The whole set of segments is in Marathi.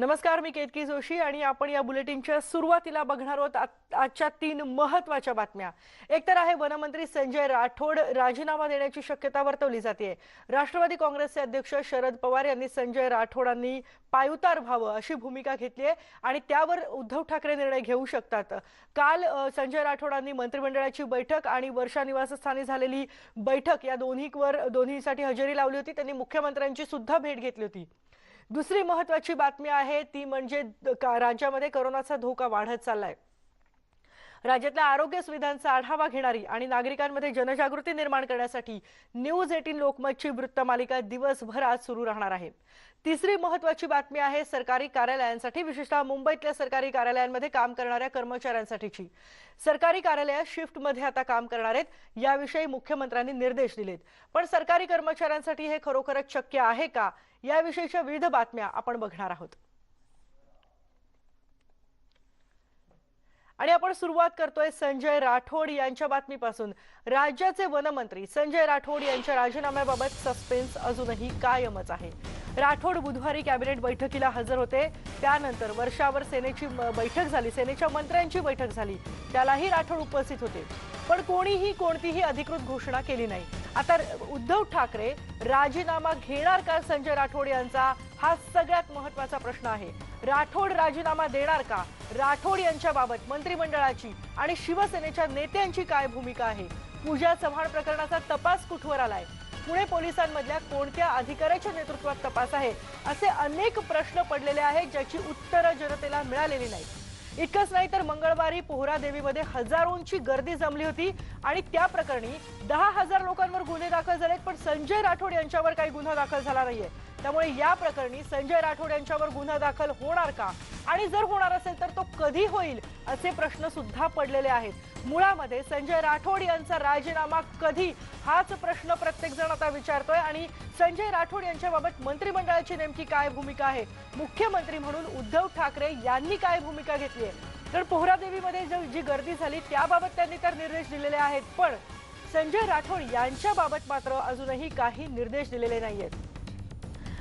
नमस्कार मी केतकी जोशी आणि आपण या बुलेटिनच्या सुरुवातीला बघणार आहोत आजच्या तीन महत्त्वाच्या बातम्या. एक तर आहे वनमंत्री संजय राठोड राजीनामा देण्याची शक्यता वर्तवली जाते राष्ट्रवादी काँग्रेसचे अध्यक्ष शरद पवार यांनी संजय राठोडांनी पायउतार व्हावं अशी भूमिका घेतली आहे आणि त्यावर उद्धव ठाकरे निर्णय घेऊ शकतात. काल संजय राठोडांनी मंत्रिमंडळाची बैठक आणि वर्षा निवासस्थानी झालेली बैठक या दोन्हीवर दोन्हीसाठी हजेरी लावली होती. त्यांनी मुख्यमंत्र्यांची सुद्धा भेट घेतली होती. दुसरी महत्वाची बातमी आहे ती म्हणजे द- का- राज्यामध्ये करोनाचा धोका वाढत चाललाय. राज्यातल्या आरोग्य सुविधांचा आढावा घेणारी आणि नागरिकांमध्ये जनजागृती निर्माण करण्यासाठी न्यूज एटीन लोकमतची वृत्तमालिका दिवसभर आज सुरू राहणार आहे. तिसरी महत्वाची बातमी आहे सरकारी कार्यालयांसाठी विशेषतः मुंबईतल्या सरकारी कार्यालयांमध्ये काम करणाऱ्या कर्मचाऱ्यांसाठीची. सरकारी कार्यालयात शिफ्टमध्ये आता काम करणार आहेत याविषयी मुख्यमंत्र्यांनी निर्देश दिलेत. पण सरकारी कर्मचाऱ्यांसाठी हे खरोखरच शक्य आहे का? याविषयीच्या विविध बातम्या आपण बघणार आहोत. आणि आपण सुरुवात करतोय संजय राठोड यांच्या बातमीपासून. राज्याचे वनमंत्री संजय राठोड यांच्या राजीनाम्याबाबत सस्पेन्स अजूनही कायमच आहे. राठोड बुधवारी कॅबिनेट बैठकीला हजर होते. त्यानंतर वर्षावर सेनेची बैठक झाली. सेनेच्या मंत्र्यांची बैठक झाली. त्यालाही राठोड उपस्थित होते. पण कोणीही कोणतीही अधिकृत घोषणा केली नाही. आता उद्धव ठाकरे राजीनामा घेणार का संजय राठोड यांचा? हा सगळ्यात महत्त्वाचा प्रश्न आहे. राठोड राजीनामा देणार का? राठोड यांच्याबाबत मंत्रिमंडळाची आणि शिवसेनेच्या नेत्यांची काय भूमिका आहे? पूजा चव्हाण प्रकरणाचा तपास कुठवर आलाय? पुणे पोलिसांमधल्या कोणत्या अधिकाऱ्याच्या नेतृत्वात तपास आहे? असे अनेक प्रश्न पडलेले आहेत ज्याची उत्तरं जनतेला मिळालेली नाहीत. इतकंच नाही तर मंगळवारी पोहरा देवीमध्ये हजारोंची गर्दी जमली होती आणि त्या प्रकरणी दहा हजार लोकांवर गुन्हे दाखल झालेत पण संजय राठोड यांच्यावर काही गुन्हा दाखल झाला नाहीये. त्यामुळे या प्रकरणी संजय राठोड यांच्यावर गुन्हा दाखल होणार का? आणि जर होणार असेल तर तो कधी होईल असे प्रश्न सुद्धा पडलेले आहेत. मुळामध्ये संजय राठोड यांचा राजीनामा कधी? हाच प्रश्न प्रत्येक जण आता विचारतोय. आणि संजय राठोड यांच्याबाबत मंत्रिमंडळाची नेमकी काय भूमिका आहे? मुख्यमंत्री म्हणून उद्धव ठाकरे यांनी काय भूमिका घेतली आहे? तर पोहरादेवीमध्ये जी गर्दी झाली त्याबाबत त्यांनी तर निर्देश दिलेले आहेत. पण संजय राठोड यांच्याबाबत मात्र अजूनही काही निर्देश दिलेले नाहीयेत.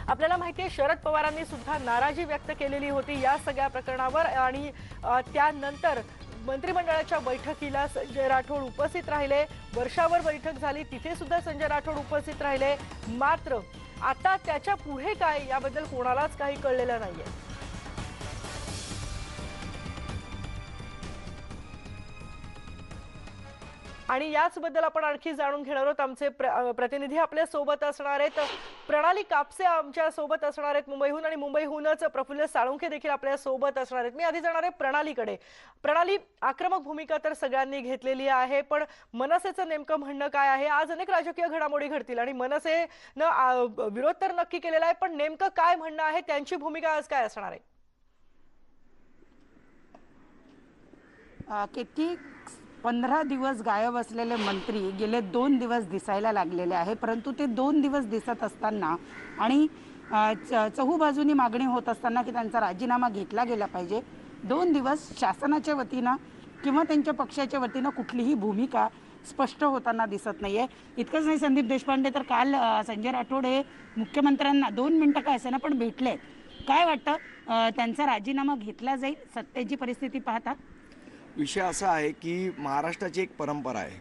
आपल्याला माहिती आहे शरद पवारांनी सुद्धा नाराजी व्यक्त केलेली होती या सगळ्या प्रकरणावर आणि त्यानंतर मंत्रिमंडळाच्या बैठकीला संजय राठोड उपस्थित राहिले. वर्षावर बैठक झाली तिथे सुद्धा संजय राठोड उपस्थित राहिले. मात्र आता त्याच्या पुढे काय याबद्दल कोणालाच काही कळलेलं नाहीये. आणि याचबद्दल आपण आणखी जाणून घेणार आहोत. आमचे प्र- प्रतिनिधी आपल्यासोबत असणार आहेत. प्रणाली कापसे आमच्यासोबत असणार आहेत मुंबईहून आणि मुंबईहूनच प्रफुल्ल साळुंखे देखील आपल्यासोबत असणार आहेत. मी आधी जाणार आहे प्रणालीकडे. प्रणाली आक्रमक भूमिका तर सगळ्यांनी घेतलेली आहे पण मनसेचं नेमकं म्हणणं काय आहे? आज अनेक राजकीय घडामोडी घडतील आणि मनसेनं विरोध तर नक्की केलेला आहे पण नेमकं काय म्हणणं आहे? त्यांची भूमिका आज काय असणार आहे? किती पंधरा दिवस गायब असलेले मंत्री गेले दोन दिवस दिसायला लागलेले आहे परंतु ते दोन दिवस दिसत असताना आणि च- चहूबाजूनी मागणी होत असताना की त्यांचा राजीनामा घेतला गेला पाहिजे. दोन दिवस शासनाच्या वतीनं किंवा त्यांच्या पक्षाच्या वतीनं कुठलीही भूमिका स्पष्ट होताना दिसत नाहीये. इतकंच नाही संदीप देशपांडे तर काल संजय राठोड हे मुख्यमंत्र्यांना दोन मिनिटं काय असेना पण भेटले काय वाटतं त्यांचा राजीनामा घेतला जाईल? सत्तेची परिस्थिती पाहता. विषय असा आहे की महाराष्ट्राची एक परंपरा आहे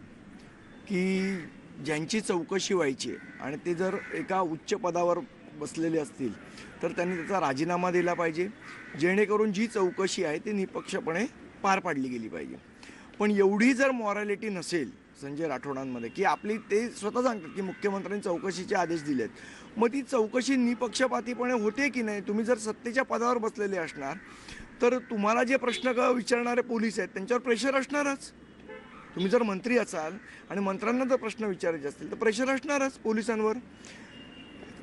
की ज्यांची चौकशी व्हायची आहे आणि ते जर एका उच्च पदावर बसलेले असतील तर त्यांनी त्याचा राजीनामा दिला पाहिजे. जेणेकरून जी चौकशी आहे ती निपक्षपणे पार पाडली गेली पाहिजे. पण एवढी जर मॉरॅलिटी नसेल संजय राठोडांमध्ये की आपली ते स्वतः सांगतात की मुख्यमंत्र्यांनी चौकशीचे आदेश दिलेत मग ती चौकशी निपक्षपातीपणे होते की नाही? तुम्ही जर सत्तेच्या पदावर बसलेले असणार तर तुम्हाला जे प्रश्न विचारणारे पोलीस आहेत त्यांच्यावर प्रेशर असणारच. तुम्ही जर मंत्री असाल आणि मंत्र्यांना जर प्रश्न विचारायचे असतील तर प्रेशर असणारच पोलिसांवर.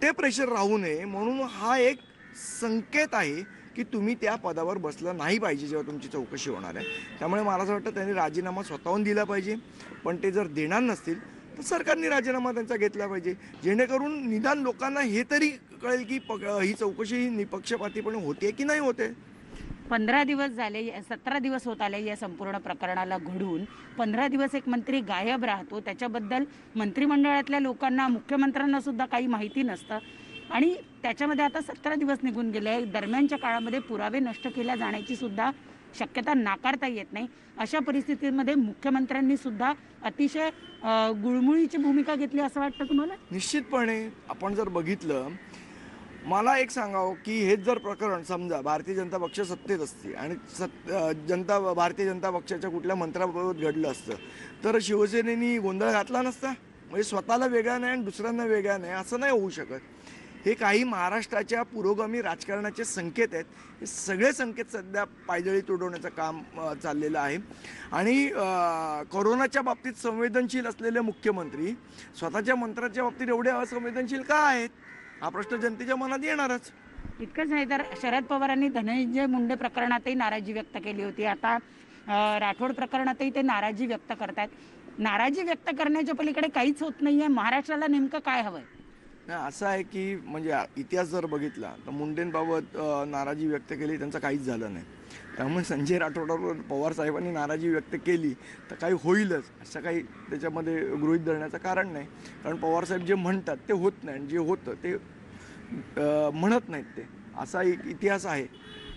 ते प्रेशर राहू नये म्हणून हा एक संकेत आहे की तुम्ही त्या पदावर बसलं नाही पाहिजे जेव्हा तुमची चौकशी होणार आहे. त्यामुळे मला असं वाटतं त्यांनी राजीनामा स्वतःहून दिला पाहिजे पण ते जर देणार नसतील तर सरकारने राजीनामा त्यांचा घेतला पाहिजे. जेणेकरून निदान लोकांना हे तरी कळेल की पक ही चौकशी ही निपक्षपातीपणे होते की नाही होते. पंधरा दिवस झाले सतरा दिवस होत आले या संपूर्ण प्रकरणाला घडून. पंधरा दिवस एक मंत्री गायब राहतो. त्याच्याबद्दल मंत्रिमंडळातल्या लोकांना मुख्यमंत्र्यांना सुद्धा काही माहिती नसतं. आणि त्याच्यामध्ये आता सतरा दिवस निघून गेले दरम्यानच्या काळामध्ये पुरावे नष्ट केल्या जाण्याची सुद्धा शक्यता नाकारता येत नाही. अशा परिस्थितीमध्ये मुख्यमंत्र्यांनी सुद्धा अतिशय गुळमुळीची भूमिका घेतली असं वाटतं तुम्हाला? निश्चितपणे आपण जर बघितलं मला एक सांगावं की हेच जर प्रकरण समजा भारतीय जनता पक्ष सत्तेत असते आणि सत् जनता भारतीय जनता पक्षाच्या कुठल्या मंत्राबाबत घडलं असतं तर शिवसेनेनी गोंधळ घातला नसता? म्हणजे स्वतःला वेगळा नाही आणि दुसऱ्यांना वेगळा नाही असं नाही होऊ शकत. हे काही महाराष्ट्राच्या पुरोगामी राजकारणाचे संकेत आहेत. हे सगळे संकेत सध्या पायदळी तुडवण्याचं काम चाललेलं आहे. आणि कोरोनाच्या बाबतीत संवेदनशील असलेले मुख्यमंत्री स्वतःच्या मंत्र्याच्या बाबतीत एवढे असंवेदनशील का आहेत? हा प्रश्न जनतेच्या मनात येणारच. इतकंच नाही तर शरद पवारांनी धनंजय मुंडे प्रकरणातही नाराजी व्यक्त केली होती. आता राठोड प्रकरणातही ते नाराजी व्यक्त करतात नाराजी व्यक्त करण्याच्या पलीकडे काहीच होत नाहीये. महाराष्ट्राला नेमकं काय हवंय? नाही असं आहे की म्हणजे इतिहास जर बघितला तर मुंडेंबाबत नाराजी व्यक्त केली त्यांचं काहीच झालं नाही. त्यामुळे संजय राठोडावर पवार साहेबांनी नाराजी व्यक्त केली तर काही होईलच असं काही त्याच्यामध्ये गृहित धरण्याचं कारण नाही. कारण पवारसाहेब जे म्हणतात ते होत नाही. आणि जे होतं ते म्हणत नाहीत ते. असा एक इतिहास आहे.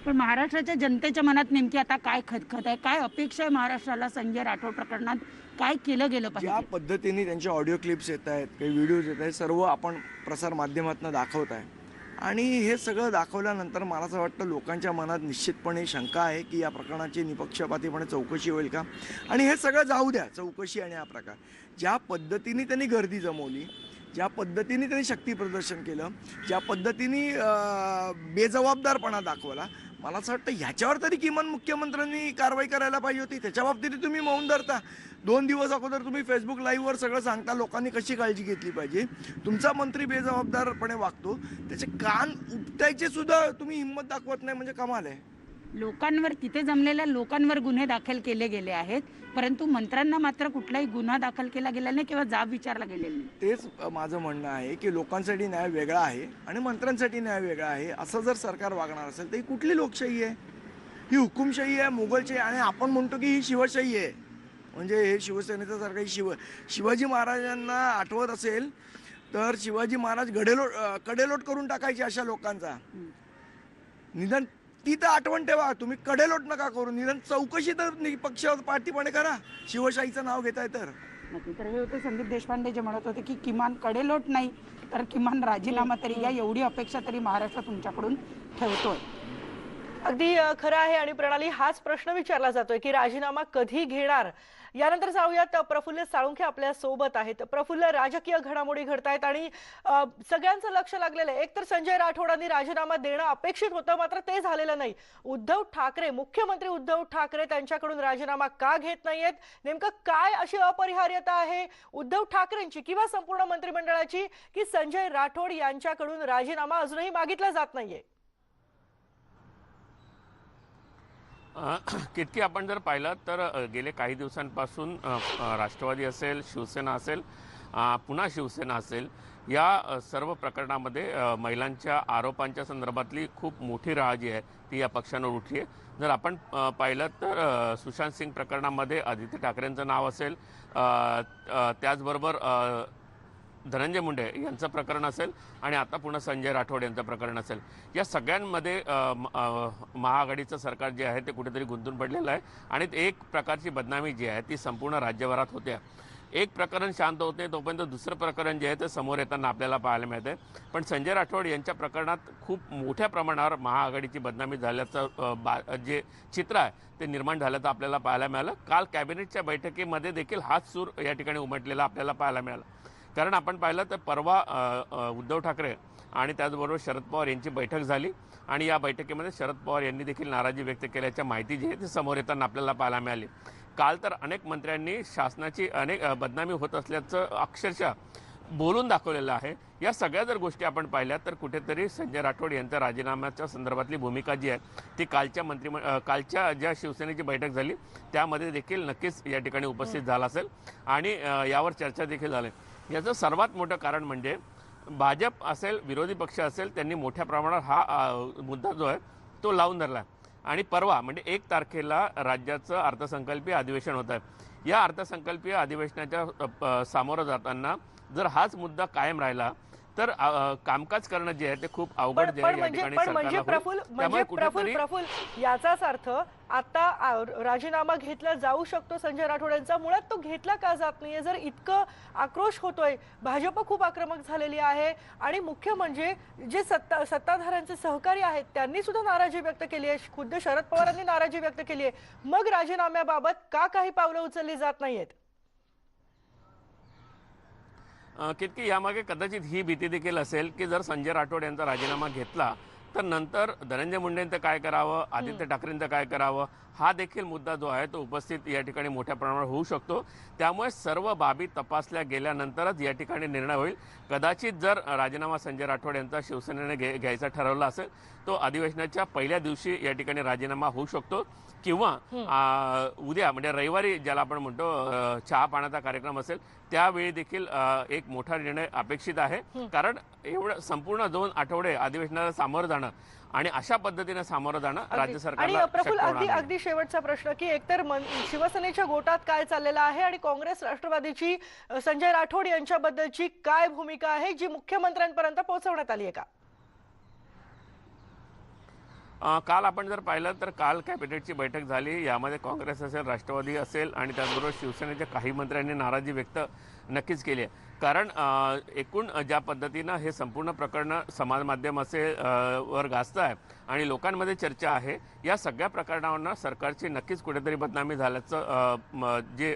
पण महाराष्ट्राच्या जनतेच्या मनात नेमकी आता काय खतखत आहे? काय अपेक्षा आहे महाराष्ट्राला संजय राठोड प्रकरणात? काय केलं गेलं ज्या पद्धतीने त्यांचे ऑडिओ क्लिप्स येत आहेत काही व्हिडिओज येत आहेत सर्व आपण प्रसार माध्यमातून दाखवत आहे. आणि हे सगळं दाखवल्यानंतर मला असं वाटतं लोकांच्या मनात निश्चितपणे शंका आहे की या प्रकरणाची निपक्षपातीपणे चौकशी होईल का? आणि हे सगळं जाऊ द्या चौकशी आणि हा प्रकार. ज्या पद्धतीने त्यांनी गर्दी जमवली ज्या पद्धतीने त्यांनी शक्ती प्रदर्शन केलं ज्या पद्धतीने बेजबाबदारपणा दाखवला मला असं वाटतं ह्याच्यावर तरी किमान मुख्यमंत्र्यांनी कारवाई करायला पाहिजे होती. त्याच्या बाबतीत तुम्ही मौन धरता. दोन दिवस अगोदर तुम्ही फेसबुक लाईव्हवर सगळं सांगता लोकांनी कशी काळजी घेतली पाहिजे. तुमचा मंत्री बेजबाबदारपणे वागतो. त्याचे कान उपटायचे सुद्धा तुम्ही हिंमत दाखवत नाही म्हणजे कमाल आहे. लोकांवर तिथे जमलेल्या लोकांवर गुन्हे दाखल केले गेले आहेत. परंतु मंत्र्यांना मात्र कुठलाही गुन्हा दाखल केला गेला नाही किंवा जाब विचारला गेलेला नाही. तेच माझं म्हणणं आहे की लोकांसाठी न्याय वेगळा आहे आणि मंत्र्यांसाठी न्याय वेगळा आहे असं जर सरकार वागणार असेल तर ही कुठली लोकशाही आहे? ही हुकुमशाही आहे मुघलशाही आणि आपण म्हणतो की ही शिवशाही आहे. म्हणजे हे शिवसेनेचं सारखं ही शिव शिवाजी महाराजांना आठवत असेल तर शिवाजी महाराज गडेलोट कडेलोट करून टाकायचे अशा लोकांचा. निदान ती तर आठवण ठेवा. तुम्ही कडेलोट नका करू. निदान चौकशी तर निपक्ष पार्टीपणे करा. शिवशाहीचं नाव घेताय तर. तर हे होते संदीप देशपांडे जे म्हणत होते की किमान कडेलोट नाही तर किमान राजीनामा तरी या एवढी अपेक्षा तरी महाराष्ट्र तुमच्याकडून ठेवतोय. अगदी खरं आहे आणि प्रणाली हाच प्रश्न विचारला जातोय की राजीनामा कधी घेणार? यानंतर जाऊयात प्रफुल्ल साळुंखे आपल्यासोबत आहेत. प्रफुल्ल राजकीय घडामोडी घडतायत आणि सगळ्यांचं लक्ष लागलेलं आहे. एक तर संजय राठोडांनी राजीनामा देणं अपेक्षित होतं मात्र ते झालेलं नाही. उद्धव ठाकरे मुख्यमंत्री उद्धव ठाकरे त्यांच्याकडून राजीनामा का घेत नाहीयेत? नेमकं काय अशी अपरिहार्यता आहे उद्धव ठाकरेंची किंवा संपूर्ण मंत्रिमंडळाची की संजय राठोड यांच्याकडून राजीनामा अजूनही मागितला जात नाहीये? कितकी आपण जर पाहिलं तर गेले काही दिवसांपासून राष्ट्रवादी असेल शिवसेना असेल पुन्हा शिवसेना असेल या सर्व प्रकरणामध्ये महिलांच्या आरोपांच्या संदर्भातली खूप मोठी राह जी आहे ती या पक्षानं उठली आहे. जर आपण पाहिलं तर सुशांत सिंग प्रकरणामध्ये आदित्य ठाकरेंचं नाव असेल त्याचबरोबर धनंजय मुंडे यांचं प्रकरण असेल आणि आता पुन्हा संजय राठोड यांचं प्रकरण असेल. या सगळ्यांमध्ये महाआघाडीचं सरकार जे आहे ते कुठेतरी गुंतून पडलेलं आहे आणि एक प्रकारची बदनामी जी आहे ती संपूर्ण राज्यभरात होते. एक प्रकरण शांत होते तोपर्यंत दुसरं प्रकरण जे आहे ते समोर येताना आपल्याला पाहायला मिळते. पण संजय राठोड यांच्या प्रकरणात खूप मोठ्या प्रमाणावर महाआघाडीची बदनामी झाल्याचं बा जे चित्र आहे ते निर्माण झाल्याचं आपल्याला पाहायला मिळालं. काल कॅबिनेटच्या बैठकीमध्ये देखील हाच सूर या ठिकाणी उमटलेला आपल्याला पाहायला मिळाला. कारण आपण पाहिलं तर परवा उद्धव ठाकरे आणि त्याचबरोबर शरद पवार यांची बैठक झाली. आणि या बैठकीमध्ये शरद पवार यांनी देखील नाराजी व्यक्त केल्याच्या माहिती जी आहे ती समोर येताना आपल्याला पाहायला मिळाली. काल तर अनेक मंत्र्यांनी शासनाची अनेक बदनामी होत असल्याचं अक्षरशः बोलून दाखवलेलं आहे. या सगळ्या जर गोष्टी आपण पाहिल्या तर कुठेतरी संजय राठोड यांच्या राजीनाम्याच्या संदर्भातली भूमिका जी आहे ती कालच्या मंत्री कालच्या ज्या शिवसेनेची बैठक झाली त्यामध्ये देखील नक्कीच या ठिकाणी उपस्थित झाला असेल. आणि यावर चर्चा देखील झाली. याचं सर्वात मोठं कारण म्हणजे भाजप असेल विरोधी पक्ष असेल त्यांनी मोठ्या प्रमाणावर हा मुद्दा जो आहे तो लावून धरला आणि परवा म्हणजे एक तारखेला राज्याचं अर्थसंकल्पीय अधिवेशन होत आहे या अर्थसंकल्पीय अधिवेशनाच्या सामोरं जाताना जर हाच मुद्दा कायम राहिला तर कामकाज करणं जे आहे ते खूप अवघड जे आहे या म्हणजे ठिकाणी म्हणजे होईल. म्हणजे त्यामुळे याचाच अर्थ आता राजीनामा घेतला जाऊ शकतो संजय राठोड यांचा मुळात तो घेतला का जात नाहीये? जर इतकं आक्रोश होतोय भाजप खूप आक्रमक झालेली आहे आणि मुख्य म्हणजे जे सत्ता सत्ताधाऱ्यांचे सहकारी आहेत त्यांनी सुद्धा नाराजी व्यक्त केली आहे. खुद्द शरद पवारांनी नाराजी व्यक्त केली आहे. मग राजीनाम्याबाबत का काही पावलं उचलली जात नाहीयेत? कितकी यामागे कदाचित ही भीती देखील असेल की जर संजय राठोड यांचा राजीनामा घेतला तर नंतर धनंजय मुंडेंचं काय करावं आदित्य ठाकरेंचं काय करावं हा देखील मुद्दा जो आहे तो उपस्थित या ठिकाणी मोठ्या प्रमाणावर होऊ शकतो. त्यामुळे सर्व बाबी तपासल्या गेल्यानंतरच या ठिकाणी निर्णय होईल. कदाचित जर राजीनामा संजय राठोड यांचा शिवसेनेने घे घ्यायचा ठरवला असेल तो अधिवेशनाच्या पहिल्या दिवशी या ठिकाणी राजीनामा होऊ शकतो. किंवा उद्या म्हणजे रविवारी ज्याला आपण म्हणतो चहा पाण्याचा कार्यक्रम असेल त्यावेळी देखील एक मोठा निर्णय अपेक्षित आहे. कारण एवढं संपूर्ण दोन आठवडे अधिवेशनाला सामोरं जाणं आणि अशा पद्धतीने सामोरं जाणं राज्य सरकारला शक्य अगदी. अगदी शेवटचा प्रश्न की एकतर शिवसेनेच्या गोटात काय चाललेलं आहे आणि काँग्रेस राष्ट्रवादीची संजय राठोड यांच्याबद्दलची काय भूमिका आहे जी मुख्यमंत्र्यांपर्यंत पोहोचवण्यात आली आहे का? अ, काल आपण जर पाहिलं तर काल कॅबिनेटची बैठक झाली. यामध्ये काँग्रेस असेल राष्ट्रवादी असेल आणि त्याचबरोबर शिवसेनेच्या काही मंत्र्यांनी नाराजी व्यक्त नक्कीच केली आहे. कारण एकूण ज्या पद्धतीनं हे संपूर्ण प्रकरण समाज माध्यम असे वर गाजतं आहे आणि लोकांमध्ये चर्चा आहे या सगळ्या प्रकरणावरनं सरकारची नक्कीच कुठेतरी बदनामी झाल्याचं म, जे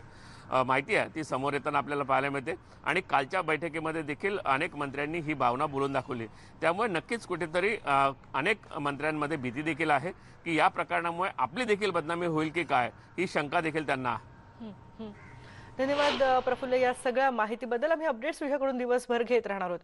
माहिती आहे ती समोर येताना आपल्याला पाहायला मिळते. आणि कालच्या बैठकीमध्ये देखील अनेक मंत्र्यांनी ही भावना बोलून दाखवली. त्यामुळे नक्कीच कुठेतरी अनेक मंत्र्यांमध्ये भीती देखील आहे की या प्रकरणामुळे आपली देखील बदनामी होईल की काय? ही शंका देखील त्यांना आहे. धन्यवाद प्रफुल्ल. या सगळ्या माहितीबद्दल आम्ही अपडेट्स तुझ्याकडून दिवसभर घेत राहणार आहोत.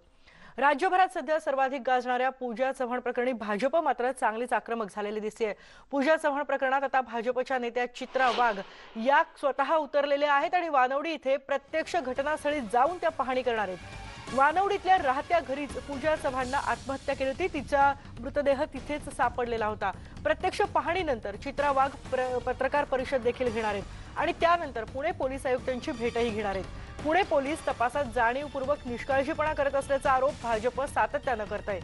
राज्यभरात सध्या सर्वाधिक गाजणाऱ्या पूजा चव्हाण प्रकरणी भाजप मात्र चांगलीच आक्रमक झालेली दिसते पूजा चव्हाण प्रकरणात आता भाजपच्या नेत्या चित्रा वाघ या स्वतः उतरलेल्या आहेत आणि वानवडी इथे प्रत्यक्ष घटनास्थळी जाऊन त्या पाहणी करणार आहेत. वानवडीतल्या राहत्या घरीच पूजा चव्हाणला आत्महत्या केली होती. तिचा मृतदेह तिथेच सापडलेला होता. प्रत्यक्ष पाहणीनंतर चित्रा वाघ प्र- पत्रकार परिषद देखील घेणार आहेत आणि त्यानंतर पुणे पोलीस आयुक्तांची भेटही घेणार आहेत. पुणे पोलीस तपासात जाणीवपूर्वक निष्काळजीपणा करत असल्याचा आरोप भाजप सातत्यानं करत आहे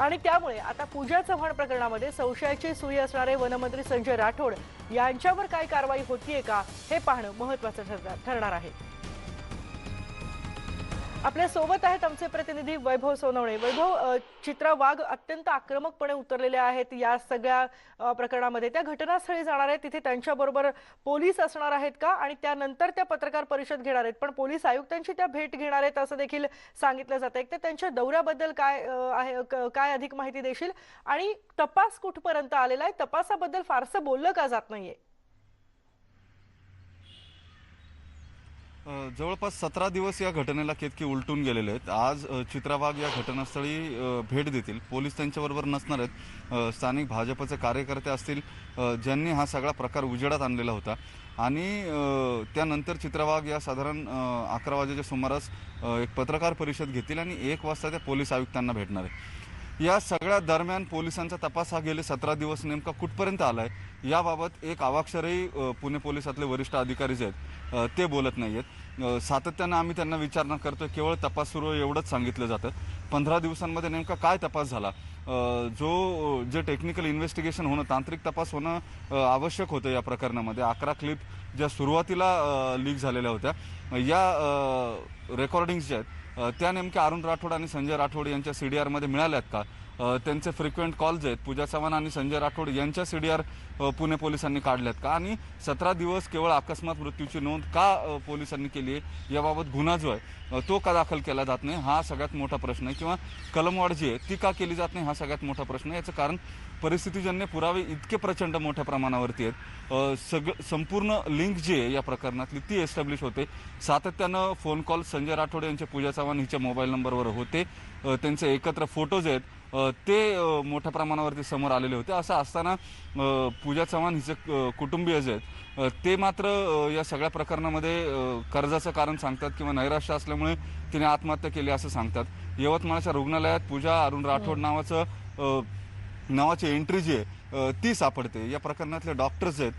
आणि त्यामुळे आता पूजा चव्हाण प्रकरणामध्ये संशयाची सुई असणारे वनमंत्री संजय राठोड यांच्यावर काय कारवाई होतीये का हे पाहणं महत्वाचं ठरणार आहे. आपल्यासोबत आहेत आमचे प्रतिनिधी वैभव सोनवणे. वैभव चित्रा वाघ अत्यंत आक्रमकपणे उतरलेले आहेत या सगळ्या प्रकरणामध्ये. त्या घटनास्थळी जाणार आहेत. तिथे त्यांच्याबरोबर पोलीस असणार आहेत का? आणि त्यानंतर त्या पत्रकार परिषद घेणार आहेत. पण पोलीस आयुक्तांची त्या भेट घेणार आहेत असं देखील सांगितलं जातं. एक तर त्यांच्या दौऱ्याबद्दल काय आहे काय अधिक माहिती देशील? आणि तपास कुठपर्यंत आलेला आहे? तपासाबद्दल फारसं बोललं का जात नाहीये? जवळपास सतरा दिवस या घटनेला केतकी उलटून गेलेले आहेत. आज चित्राबाग या घटनास्थळी भेट देतील. पोलीस त्यांच्याबरोबर नसणार आहेत. स्थानिक भाजपचे कार्यकर्ते असतील. ज्यांनी हा सगळा प्रकार उजेडात आणलेला होता. आणि त्यानंतर चित्राबाग या साधारण अकरा वाजेच्या सुमारास एक पत्रकार परिषद घेतील आणि एक वाजता त्या पोलीस आयुक्तांना भेटणार आहे. या सगळ्या दरम्यान पोलिसांचा तपास हा गेले सतरा दिवस नेमका कुठपर्यंत आलाय याबाबत एक अवाक्षरही पुणे पोलिसातले वरिष्ठ अधिकारी जे आहेत ते बोलत नाही आहेत सातत्यानं आम्ही त्यांना विचारणा करतोय केवळ तपास सुरू एवढंच सांगितलं जातं. पंधरा दिवसांमध्ये नेमका काय तपास झाला? जो जे टेक्निकल इन्व्हेस्टिगेशन होणं तांत्रिक तपास होणं आवश्यक होतं या प्रकरणामध्ये. अकरा क्लिप ज्या सुरुवातीला लीक झालेल्या होत्या या रेकॉर्डिंग्स ज्या आहेत त्या नेमक्या अरुण राठोड आणि संजय राठोड यांच्या सी डी आरमध्ये मिळाल्यात का? त्यांचे फ्रिक्वेंट कॉल्स आहेत. पूजा चव्हाण आणि संजय राठोड यांच्या सी डी आर पुणे पोलिसांनी काढल्यात का? आणि सतरा दिवस केवळ अकस्मात मृत्यूची नोंद का पोलिसांनी केली आहे? याबाबत गुन्हा जो आहे तो का दाखल केला जात नाही? हा सगळ्यात मोठा प्रश्न आहे. किंवा कलमवाढ जी आहे ती का केली जात नाही? हा सगळ्यात मोठा प्रश्न आहे. याचं कारण परिस्थितीजन्य पुरावे इतके प्रचंड मोठ्या प्रमाणावरती आहेत. सग संपूर्ण लिंक जी आहे या प्रकरणातली ती एस्टॅब्लिश होते. सातत्यानं फोन कॉल संजय राठोड यांचे पूजा चव्हाण हिच्या मोबाईल नंबरवर होते. त्यांचे एकत्र फोटोज आहेत. ते मोठ्या प्रमाणावरती समोर आलेले होते. असं असताना पूजा चव्हाण हिचे कुटुंबीय जे आहेत ते मात्र या सगळ्या प्रकरणामध्ये कर्जाचं कारण सांगतात किंवा नैराश्य असल्यामुळे तिने आत्महत्या केली असं सांगतात. यवतमाळच्या रुग्णालयात पूजा अरुण राठोड नावाचं नावाची एंट्री जी आहे ती सापडते. या प्रकरणातले डॉक्टर्स आहेत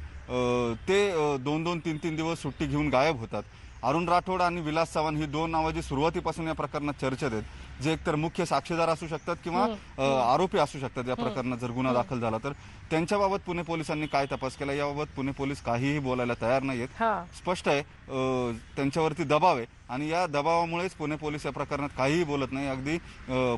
ते दोन दोन तीन तीन दिवस सुट्टी घेऊन गायब होतात. अरुण राठोड आणि विलास चव्हाण ही दोन नावं जी सुरुवातीपासून या प्रकरणात चर्चेत आहेत. जे एकतर मुख्य साक्षीदार असू शकतात किंवा आरोपी असू शकतात या प्रकरणात जर गुन्हा दाखल झाला तर. त्यांच्याबाबत पुणे पोलिसांनी काय तपास केला? याबाबत पुणे पोलीस काहीही बोलायला तयार नाहीयेत. हा. स्पष्ट आहे त्यांच्यावरती दबाव आहे आणि या दबावामुळेच पुणे पोलीस या प्रकरणात काहीही बोलत नाही. अगदी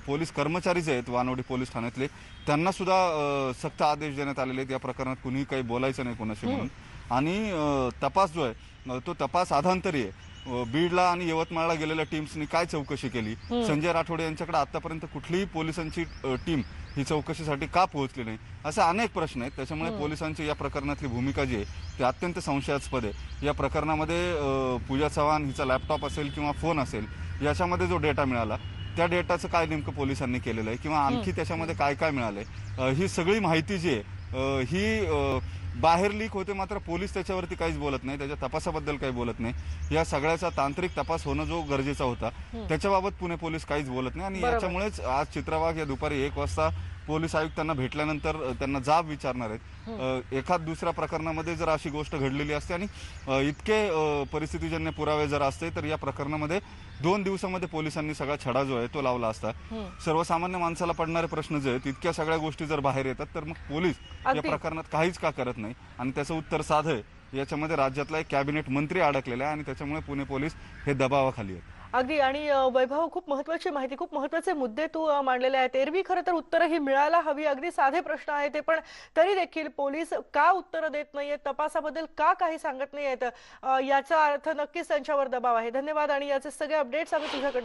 पोलीस कर्मचारी जे आहेत वानवडी पोलीस ठाण्यातले. त्यांना सुद्धा सक्त आदेश देण्यात आलेले आहेत. या प्रकरणात कुणीही काही बोलायचं नाही कोणाशी म्हणून. आणि तपास जो आहे तो तपास आधांतरी आहे. बीडला आणि यवतमाळला गेलेल्या टीम्सनी काय चौकशी केली? संजय राठोडे यांच्याकडे आतापर्यंत कुठलीही पोलिसांची टीम ही चौकशीसाठी का पोहोचली नाही? असे अनेक प्रश्न आहेत. त्याच्यामुळे पोलिसांची या प्रकरणातली भूमिका जी आहे ती अत्यंत संशयास्पद आहे. या प्रकरणामध्ये पूजा चव्हाण हिचा लॅपटॉप असेल किंवा फोन असेल याच्यामध्ये जो डेटा मिळाला त्या डेटाचं काय नेमकं पोलिसांनी केलेलं आहे? किंवा आणखी त्याच्यामध्ये काय काय मिळालंय ही सगळी माहिती जी आहे ही बाहेर लीक होते मात्र पोलीस त्याच्यावरती काहीच बोलत नाही त्याच्या तपासाबद्दल काही बोलत नाही या सगळ्याचा तांत्रिक तपास होणं जो गरजेचा होता त्याच्याबाबत पुणे पोलीस काहीच बोलत नाही आणि. याच्यामुळेच आज चित्रवाघ या दुपारी एक वाजता पोलीस आयुक्तांना भेटल्यानंतर त्यांना जाब विचारणार आहेत. एखाद दुसऱ्या प्रकरणामध्ये जर अशी गोष्ट घडलेली असते आणि इतके परिस्थितीजन्य पुरावे जर असते तर या प्रकरणामध्ये दोन दिवसामध्ये पोलिसांनी सगळा छडा जो आहे तो लावला असता. सर्वसामान्य माणसाला पडणारे प्रश्न जे आहेत इतक्या सगळ्या गोष्टी जर बाहेर येतात तर मग पोलीस या. प्रकरणात काहीच का करत नाही? आणि त्याचं उत्तर साधं आहे. याच्यामध्ये राज्यातला एक कॅबिनेट मंत्री अडकलेला आहे आणि त्याच्यामुळे पुणे पोलीस हे दबावाखाली आहेत. अगदी आणि वैभव खूप महत्वाची माहिती खूप महत्त्वाचे मुद्दे तू मांडलेले आहेत. एरवी खरं तर उत्तरं ही मिळायला हवी अगदी साधे प्रश्न आहेत ते पण तरी देखील पोलीस का उत्तरं देत नाहीयेत तपासाबद्दल का काही सांगत नाहीयेत याचा अर्थ नक्कीच त्यांच्यावर दबाव आहे. धन्यवाद आणि याचे सगळे अपडेट्स आम्ही तुझ्याकडे